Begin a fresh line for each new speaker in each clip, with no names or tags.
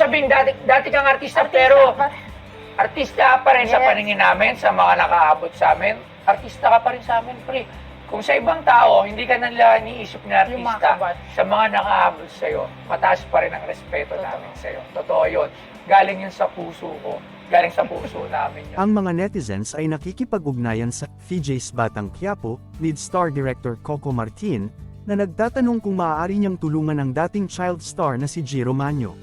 sabihin, dati, dati kang artista,
Artista
pero
pa.
artista pa rin sa
Yes.
paningin namin, sa mga nakaabot sa amin. Artista ka pa rin sa amin, pre. Kung sa ibang tao, hindi ka nila iniisip na artista, sa mga nakaabot sa'yo, mataas pa rin ang respeto
Totoo.
namin sa'yo. Totoo yun. Galing yun sa puso ko. Galing sa puso namin yun.
Ang mga netizens ay nakikipag-ugnayan sa VJ's Batang Quiapo, lead star director Coco Martin, na nagtatanong kung maaari niyang tulungan ang dating child star na si Jiro Manyo.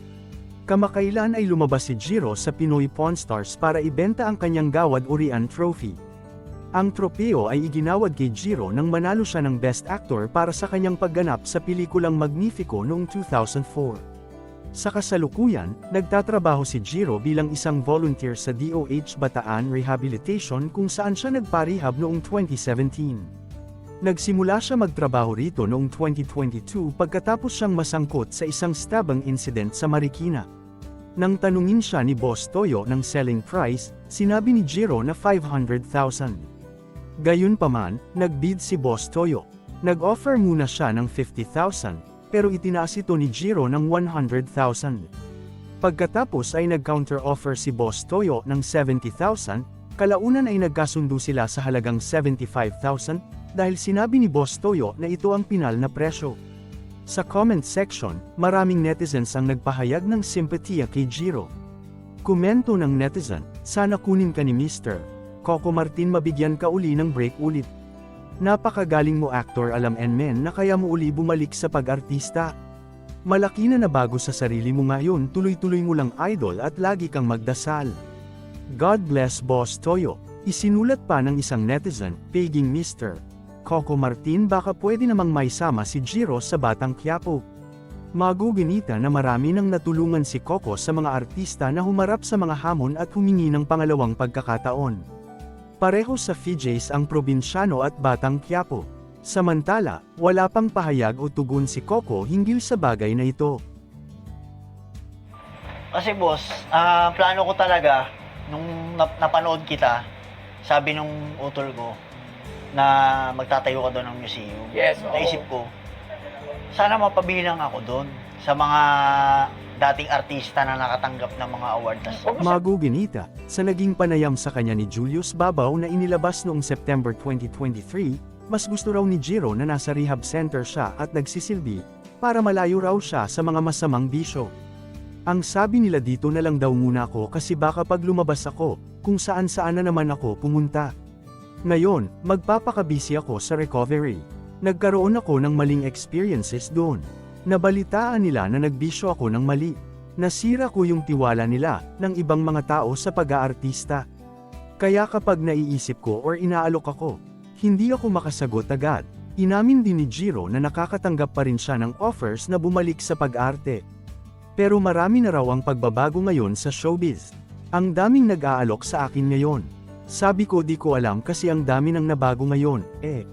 Kamakailan ay lumabas si Jiro sa Pinoy Pawn Stars para ibenta ang kanyang Gawad Urian Trophy. Ang tropeo ay iginawad kay Jiro nang manalo siya ng Best Actor para sa kanyang pagganap sa pelikulang Magnifico noong 2004. Sa kasalukuyan, nagtatrabaho si Jiro bilang isang volunteer sa DOH Bataan Rehabilitation kung saan siya nagparehab noong 2017. Nagsimula siya magtrabaho rito noong 2022 pagkatapos siyang masangkot sa isang stabang incident sa Marikina. Nang tanungin siya ni Boss Toyo ng selling price, sinabi ni Jiro na 500,000. Gayunpaman, nagbid si Boss Toyo. Nag-offer muna siya ng 50,000, pero itinaas ito ni Jiro ng 100,000. Pagkatapos ay nag-counter offer si Boss Toyo ng 70,000, kalaunan ay nagkasundo sila sa halagang 75,000, dahil sinabi ni Boss Toyo na ito ang pinal na presyo. Sa comment section, maraming netizens ang nagpahayag ng simpatiya kay Jiro. Komento ng netizen, sana kunin ka ni Mr. Coco Martin mabigyan ka uli ng break ulit. Napakagaling mo actor alam and men na kaya mo uli bumalik sa pag-artista. Malaki na nabago sa sarili mo ngayon tuloy-tuloy mo lang idol at lagi kang magdasal. God bless Boss Toyo. Isinulat pa ng isang netizen, paging Mr. Coco Martin baka pwede namang maisama si Jiro sa Batang Quiapo. Maguginita na marami nang natulungan si Coco sa mga artista na humarap sa mga hamon at humingi ng pangalawang pagkakataon. Pareho sa Fijes ang probinsyano at Batang Quiapo. Samantala, wala pang pahayag o tugon si Coco hinggil sa bagay na ito.
Kasi boss, ah, plano ko talaga, nung nap- napanood kita, sabi nung utol ko, na magtatayo ka doon ng museum.
Yes, oo.
Naisip ko, sana mapabilang ako doon sa mga dating artista na nakatanggap ng mga award.
Mo sa-
Maguginita, sa naging panayam sa kanya ni Julius Babaw na inilabas noong September 2023, mas gusto raw ni Jiro na nasa rehab center siya at nagsisilbi, para malayo raw siya sa mga masamang bisyo. Ang sabi nila dito na lang daw muna ako kasi baka pag lumabas ako, kung saan saan na naman ako pumunta. Ngayon, magpapakabisi ako sa recovery. Nagkaroon ako ng maling experiences doon. Nabalitaan nila na nagbisyo ako ng mali. Nasira ko yung tiwala nila, ng ibang mga tao sa pag-aartista. Kaya kapag naiisip ko or inaalok ako, hindi ako makasagot agad. Inamin din ni Jiro na nakakatanggap pa rin siya ng offers na bumalik sa pag-arte. Pero marami na raw ang pagbabago ngayon sa showbiz. Ang daming nag-aalok sa akin ngayon. Sabi ko di ko alam kasi ang dami nang nabago ngayon, eh.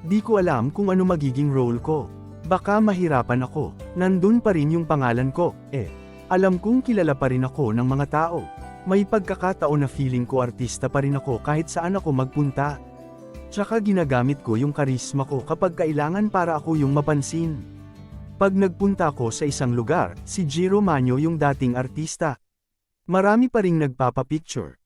Di ko alam kung ano magiging role ko. Baka mahirapan ako, nandun pa rin yung pangalan ko, eh. Alam kong kilala pa rin ako ng mga tao. May pagkakataon na feeling ko artista pa rin ako kahit saan ako magpunta. Tsaka ginagamit ko yung karisma ko kapag kailangan para ako yung mapansin. Pag nagpunta ako sa isang lugar, si Jiro Manyo yung dating artista. Marami pa ring nagpapapicture.